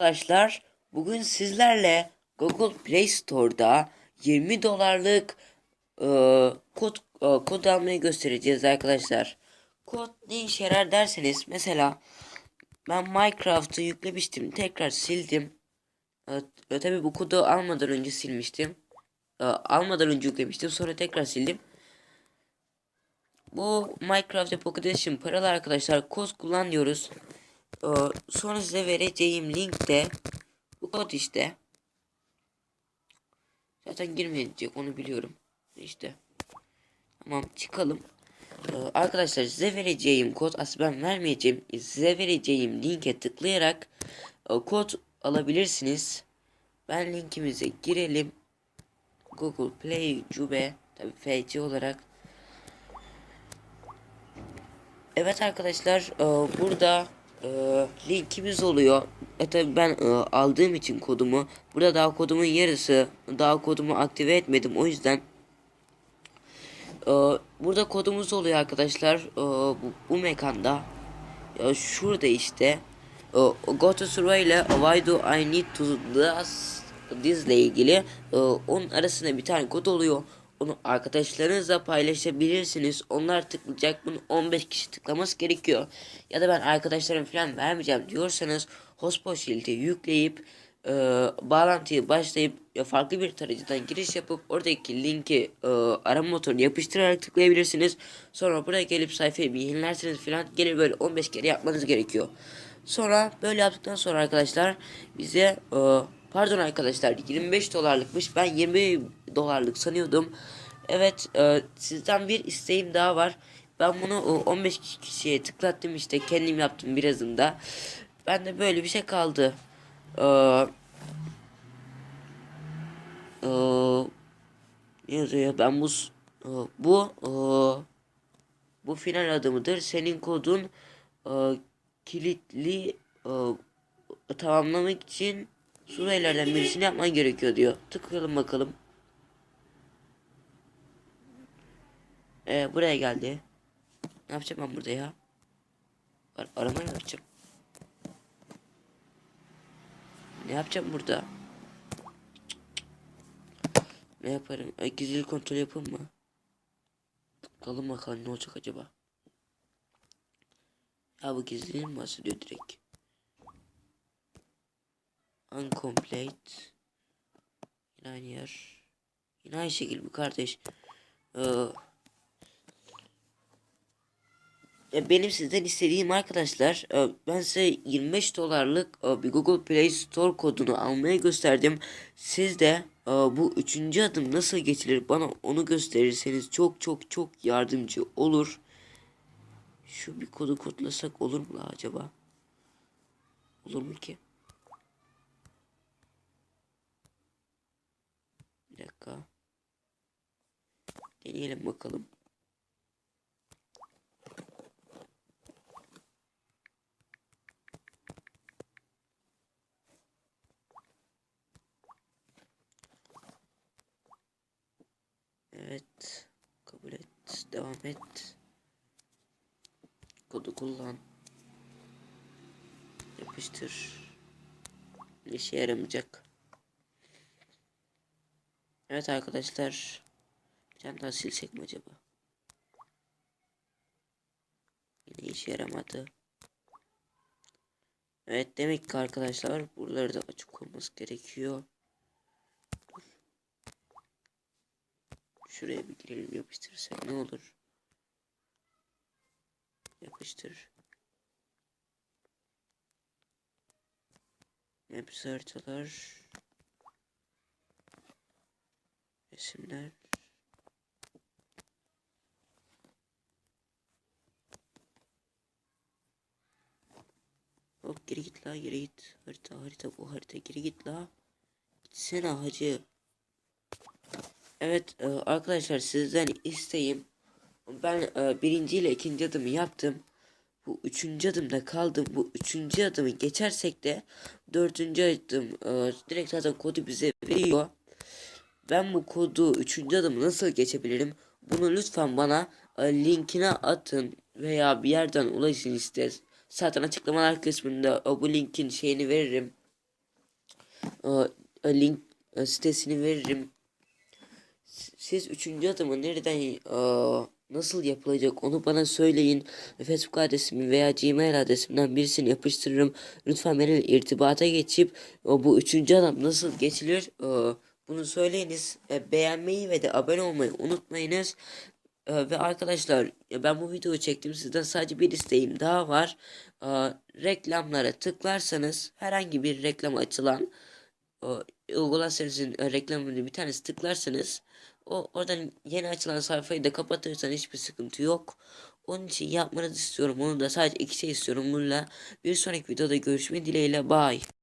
Arkadaşlar bugün sizlerle Google Play Store'da 20 dolarlık e, kod e, kod almayı göstereceğiz arkadaşlar. Kod ne işe yarar derseniz mesela ben Minecraft'ı yüklemiştim tekrar sildim. E, e, tabi bu kodu almadan önce silmiştim. E, almadan önce yüklemiştim sonra tekrar sildim. Bu Minecraft Pocket Edition paralı arkadaşlar kod kullanıyoruz. Ee, sonra size vereceğim linkte bu kod işte. Zaten girmeyecek onu biliyorum. İşte. Tamam çıkalım. Ee, arkadaşlar size vereceğim kod aslında ben vermeyeceğim. Size vereceğim linke tıklayarak e, kod alabilirsiniz. Ben linkimize girelim. Google Play Cube tabi FC olarak. Evet arkadaşlar e, burada e, linkimiz oluyor. E tabi ben e, aldığım için kodumu burada daha kodumun yarısı daha kodumu aktive etmedim o yüzden e, burada kodumuz oluyor arkadaşlar e, bu, bu mekanda e, şurada işte e, go to survey ile why do I need to this, this ile ilgili e, onun arasında bir tane kod oluyor onu arkadaşlarınızla paylaşabilirsiniz. Onlar tıklayacak bunu 15 kişi tıklaması gerekiyor. Ya da ben arkadaşlarım falan vermeyeceğim diyorsanız Hotspot Shield'i yükleyip e, bağlantıyı başlayıp ya farklı bir tarayıcıdan giriş yapıp oradaki linki e, arama motoruna yapıştırarak tıklayabilirsiniz. Sonra buraya gelip sayfayı bir yenilerseniz falan gelip böyle 15 kere yapmanız gerekiyor. Sonra böyle yaptıktan sonra arkadaşlar bize e, Pardon arkadaşlar 25 dolarlıkmış. Ben 20 dolarlık sanıyordum. Evet e, sizden bir isteğim daha var. Ben bunu e, 15 kişiye tıklattım işte kendim yaptım birazında. Ben de böyle bir şey kaldı. Ee, e, ne yazıyor? Ben bu e, bu e, bu final adımıdır. Senin kodun e, kilitli e, tamamlamak için Suriyelilerden birisini yapman gerekiyor diyor. Tıklayalım bakalım. Ee, buraya geldi. Ne yapacağım ben burada ya? Ar arama yapacağım? Ne yapacağım burada? Ne yaparım? E, gizli kontrol yapayım mı? Bakalım bakalım ne olacak acaba? Ya bu gizli mi bahsediyor direkt? Uncomplete. Yine aynı yer. Yine aynı şekilde bu kardeş. Ee, benim sizden istediğim arkadaşlar e, ben size 25 dolarlık e, bir Google Play Store kodunu almaya gösterdim. Siz de e, bu üçüncü adım nasıl geçilir bana onu gösterirseniz çok çok çok yardımcı olur. Şu bir kodu kodlasak olur mu acaba? Olur mu ki? Dakika. Deneyelim bakalım. Evet. Kabul et. Devam et. Kodu kullan. Yapıştır. İşe yaramayacak. Evet arkadaşlar. Bir tane daha silsek mi acaba? Yine işe yaramadı. Evet demek ki arkadaşlar buraları da açık olması gerekiyor. Şuraya bir girelim yapıştırırsak ne olur? Yapıştır. Maps haritalar. Resimler. Hop geri git la geri git. Harita harita bu harita geri git la. Gitsene hacı. Evet e, arkadaşlar sizden isteğim. Ben e, birinci ile ikinci adımı yaptım. Bu üçüncü adımda kaldım. Bu üçüncü adımı geçersek de dördüncü adım e, direkt zaten kodu bize veriyor. Ben bu kodu üçüncü adımı nasıl geçebilirim? Bunu lütfen bana e, linkine atın veya bir yerden ulaşın işte. Zaten açıklamalar kısmında e, bu linkin şeyini veririm. e, link sitesini veririm. Siz üçüncü adımı nereden nasıl yapılacak onu bana söyleyin. Facebook adresimi veya Gmail adresimden birisini yapıştırırım. Lütfen benimle irtibata geçip o bu üçüncü adım nasıl geçilir bunu söyleyiniz. E, beğenmeyi ve de abone olmayı unutmayınız. E, ve arkadaşlar ben bu videoyu çektim sizden sadece bir isteğim daha var. E, reklamlara tıklarsanız herhangi bir reklam açılan e, reklamını bir tanesi tıklarsanız o oradan yeni açılan sayfayı da kapatırsan hiçbir sıkıntı yok. Onun için yapmanızı istiyorum. Onu da sadece iki şey istiyorum. Bununla bir sonraki videoda görüşme dileğiyle. Bye.